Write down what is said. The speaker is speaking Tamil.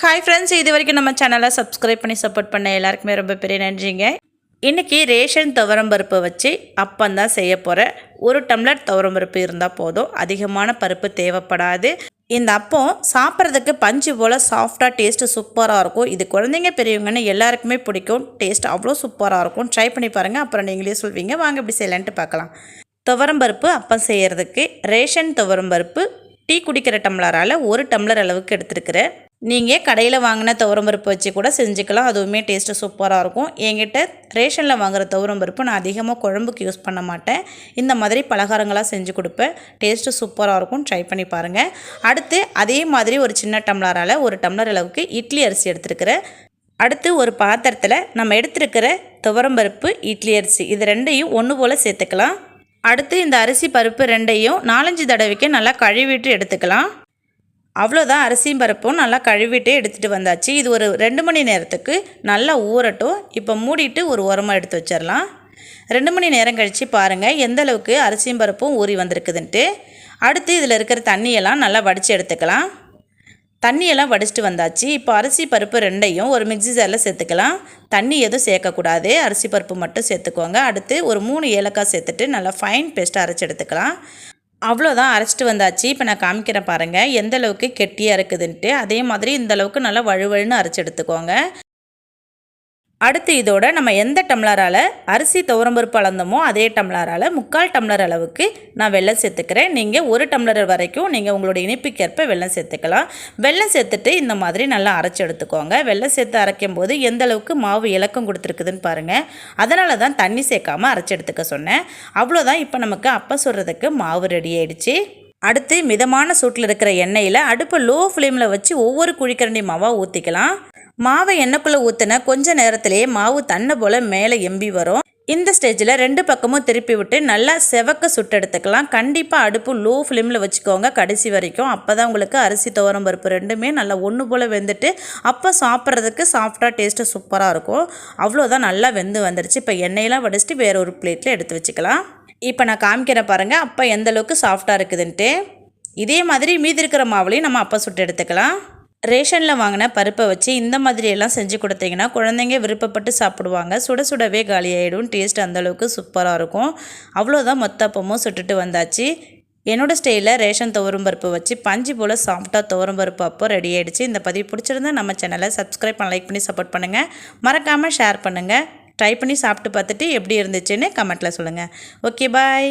ஹாய் ஃப்ரெண்ட்ஸ் இது வரைக்கும் நம்ம சேனலை சப்ஸ்கிரைப் பண்ணி சப்போர்ட் பண்ண எல்லாருக்குமே ரொம்ப பெரிய நன்றிங்க. இன்றைக்கி ரேஷன் துவரம் பருப்பை வச்சு அப்பம் தான் செய்ய போகிறேன் ஒரு டம்ளர் துவரம் பருப்பு இருந்தால் போதும். அதிகமான பருப்பு தேவைப்படாது. இந்த அப்பம் சாப்பிட்றதுக்கு பஞ்சு போல் சாஃப்டாக டேஸ்ட்டு சூப்பராக இருக்கும். இது குழந்தைங்க பெரியவங்கன்னு எல்லாருக்குமே பிடிக்கும். டேஸ்ட் அவ்வளோ சூப்பராக இருக்கும். ட்ரை பண்ணி பாருங்கள் அப்புறம் நீங்களே சொல்வீங்க. வாங்க இப்படி செய்யலான்ட்டு பார்க்கலாம். துவரம் பருப்பு அப்பம் செய்கிறதுக்கு ரேஷன் துவரம் பருப்பு டீ குடிக்கிற டம்ளரால் ஒரு டம்ளர் அளவுக்கு எடுத்துருக்கிறேன். நீங்கள் கடையில் வாங்கின துவரம் பருப்பு வச்சு கூட செஞ்சுக்கலாம். அதுவுமே டேஸ்ட்டு சூப்பராக இருக்கும். என்கிட்ட ரேஷனில் வாங்குகிற துவரம் பருப்பு நான் அதிகமாக குழம்புக்கு யூஸ் பண்ண மாட்டேன். இந்த மாதிரி பலகாரங்களாக செஞ்சு கொடுப்பேன். டேஸ்ட்டு சூப்பராக இருக்கும். ட்ரை பண்ணி பாருங்கள் அடுத்து அதே மாதிரி ஒரு சின்ன டம்ளரால் ஒரு டம்ளர் அளவுக்கு இட்லி அரிசி எடுத்துருக்கிறேன். அடுத்து ஒரு பாத்திரத்தில் நம்ம எடுத்துருக்கிற துவரம்பருப்பு இட்லி அரிசி இது ரெண்டையும் ஒன்று போல் சேர்த்துக்கலாம். அடுத்து இந்த அரிசி பருப்பு ரெண்டையும் நாலஞ்சு தடவைக்கு நல்லா கழுவிட்டு எடுத்துக்கலாம். அவ்வளோதான் அரிசியும் பருப்பும் நல்லா கழுவிட்டு எடுத்துகிட்டு வந்தாச்சு. இது ஒரு ரெண்டு மணி நேரத்துக்கு நல்லா ஊறட்டும். இப்போ மூடிட்டு ஒரு உரமாக எடுத்து வச்சிடலாம். ரெண்டு மணி நேரம் கழித்து பாருங்கள் எந்த அளவுக்கு அரிசியும் பருப்பும் ஊறி வந்திருக்குதுன்ட்டு. அடுத்து இதில் இருக்கிற தண்ணியெல்லாம் நல்லா வடித்து எடுத்துக்கலாம். தண்ணியெல்லாம் வடிச்சிட்டு வந்தாச்சு. இப்போ அரிசி பருப்பு ரெண்டையும் ஒரு மிக்ஸி ஜாரில் சேர்த்துக்கலாம். தண்ணி எதுவும் சேர்க்கக்கூடாது. அரிசி பருப்பு மட்டும் சேர்த்துக்கோங்க. அடுத்து ஒரு மூணு ஏலக்காய் சேர்த்துட்டு நல்லா ஃபைன் பேஸ்ட்டாக அரைச்சி எடுத்துக்கலாம். அவ்வளோதான் அரைச்சிட்டு வந்தாச்சு. இப்போ நான் காமிக்கிறேன் பாருங்கள் எந்த அளவுக்கு கெட்டியாக இருக்குதுன்ட்டு. அதே மாதிரி இந்த அளவுக்கு நல்லா வழுவழுன்னு அரைச்சி எடுத்துக்கோங்க. அடுத்து இதோட நம்ம எந்த டம்ளரால் அரிசி துவரம்பருப்பு அளந்தோமோ அதே டம்ளரால் முக்கால் டம்ளர் அளவுக்கு நான் வெள்ளம் சேர்த்துக்கிறேன். நீங்கள் ஒரு டம்ளர் வரைக்கும் நீங்கள் உங்களோட இனிப்புக்கேற்ப வெள்ளம் சேர்த்துக்கலாம். வெள்ளம் சேர்த்துட்டு இந்த மாதிரி நல்லா அரைச்சி எடுத்துக்கோங்க. வெள்ளம் சேர்த்து அரைக்கும் போது எந்த அளவுக்கு மாவு இலக்கம் கொடுத்துருக்குதுன்னு பாருங்கள் அதனால தான் தண்ணி சேர்க்காமல் அரைச்சி எடுத்துக்க சொன்னேன். அவ்வளோதான் இப்போ நமக்கு அப்போ சொல்கிறதுக்கு மாவு ரெடி ஆயிடுச்சு. அடுத்து மிதமான சூட்டில் இருக்கிற எண்ணெயில் அடுப்பை லோ ஃப்ளேமில் வச்சு ஒவ்வொரு குழிக்கரண்டி மாவாக ஊற்றிக்கலாம் மாவை எண்ணெய்க்குள்ளே ஊற்றின கொஞ்ச நேரத்திலேயே மாவு தன்னை போல் மேலே எம்பி வரும். இந்த ஸ்டேஜில் ரெண்டு பக்கமும் திருப்பி விட்டு நல்லா செவக்க சுட்டெடுத்துக்கலாம் கண்டிப்பாக அடுப்பு லோ ஃப்ளேமில் வச்சுக்கோங்க. கடைசி வரைக்கும் அப்போ தான் உங்களுக்கு அரிசி துவரம் பருப்பு ரெண்டுமே நல்லா ஒன்று போல் வெந்துட்டு அப்போ சாப்பிட்றதுக்கு சாஃப்டாக டேஸ்ட்டு சூப்பராக இருக்கும். அவ்வளோதான் நல்லா வெந்து வந்துருச்சு. இப்போ எண்ணெயெலாம் வடிச்சிட்டு வேற ஒரு பிளேட்டில் எடுத்து வச்சுக்கலாம். இப்போ நான் காமிக்கிறேன் பாருங்கள் அப்போ எந்த அளவுக்கு சாஃப்டாக இருக்குதுன்ட்டு. இதே மாதிரி மீதி இருக்கிற மாவுலையும் நம்ம அப்போ சுட்டு எடுத்துக்கலாம். ரேஷனில் வாங்கின பருப்பை வச்சு இந்த மாதிரியெல்லாம் செஞ்சு கொடுத்தீங்கன்னா குழந்தைங்க விருப்பப்பட்டு சாப்பிடுவாங்க. சுட சுடவே காலியாகிடும் டேஸ்ட் அந்தளவுக்கு சூப்பராக இருக்கும். அவ்வளோதான் மொத்த அப்பமும் சுட்டுட்டு வந்தாச்சு. என்னோடய ஸ்டைலில் ரேஷன் துவரம் பருப்பு வச்சு பஞ்சு போல் சாஃப்டாக துவரம் பருப்பு அப்போ ரெடி ஆகிடுச்சு இந்த பதிவு பிடிச்சிருந்தா நம்ம சேனலை சப்ஸ்கிரைப் பண்ண லைக் பண்ணி சப்போர்ட் பண்ணுங்கள் மறக்காமல் ஷேர் பண்ணுங்கள் ட்ரை பண்ணி சாப்பிட்டு பார்த்துட்டு எப்படி இருந்துச்சுன்னு கமெண்ட்டில் சொல்லுங்கள் ஓகே பாய்